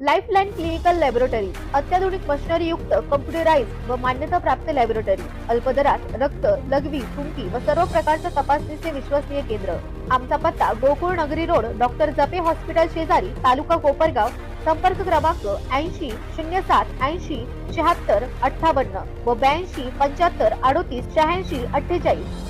Lifeline clinical laboratory अत्याधुनिक machinery युक्त computerise व मान्यता प्राप्त लॅबोरेटरी अल्पदरात रक्त लघवी थुंकी व सर्व प्रकारच्या तपासणीचे विश्वसनीय केंद्र. आमचा पत्ता गोकुळ नगरी रोड डॉक्टर जपे हॉस्पिटल शेजारी तालुका कोपरगाव संपर्क क्रमांक ऐंशी शून्य सात ऐंशी शहात्तर अठ्ठावन्न व ब्याऐंशी पंच्याहत्तर अडोतीस शहाऐंशी अठ्ठेचाळीस.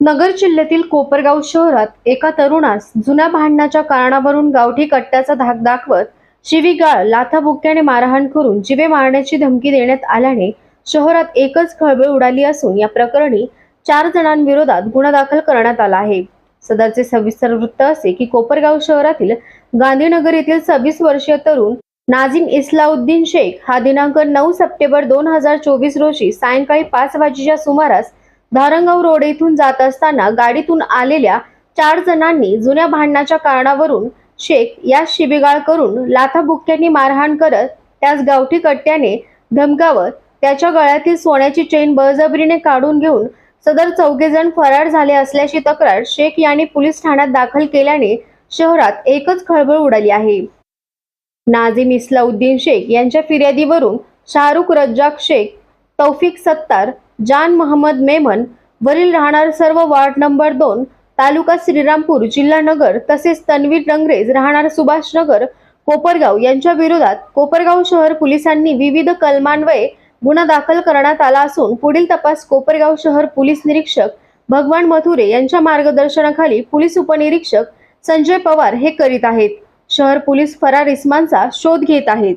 नगर जिल्ह्यातील कोपरगाव शहरात एका तरुणास जुन्या भांडणाच्या कारणावरून गावठी कट्ट्याचा धाक दाखवत शिवीगाळ लाथाबुक्याने मारहाण करून जिवे मारण्याची धमकी देण्यात आल्याने शहरात एकच खळबळ उडाली असून या प्रकरणी चार जणांविरोधात गुन्हा दाखल करण्यात आला आहे. सदरचे सविस्तर वृत्त असे की कोपरगाव शहरातील गांधीनगर येथील सव्वीस वर्षीय तरुण नाझीम इस्लाउद्दीन शेख हा दिनांक नऊ सप्टेंबर दोन हजार चोवीस रोजी सायंकाळी पाच वाजेच्या सुमारास धारंगाव रोड येथून जात असताना गाडीतून आलेल्या चार जणांनी जुन्या भांडणाच्या कारणावरून शेख या शिबिगाळ करून लाथाबुक्क्यांनी मारहाण करत त्यास गावठी कट्ट्याने धमकावत त्याच्या गळ्यातील सोन्याची चेन बळजबरीने काढून घेऊन सदर चौघे जण फरार झाले असल्याची तक्रार शेख यांनी पोलीस ठाण्यात दाखल केल्याने शहरात एकच खळबळ उडाली आहे. नाझीम इस्लाउद्दीन शेख यांच्या फिर्यादीवरून शाहरुख रज्जाक शेख तौफिक सत्तार जान महम्मद मेमन वरील राहणार सर्व वार्ड नंबर दोन तालुका श्रीरामपूर जिल्हा नगर तसेच तन्वीर डंगरेज राहणार सुभाष नगर कोपरगाव यांच्या विरोधात कोपरगाव शहर पोलिसांनी विविध कलमान्वये गुन्हा दाखल करण्यात आला असून पुढील तपास कोपरगाव शहर पोलीस निरीक्षक भगवान मथुरे यांच्या मार्गदर्शनाखाली पोलीस उपनिरीक्षक संजय पवार हे करीत आहेत. शहर पोलीस फरार इस्मांचा शोध घेत आहेत.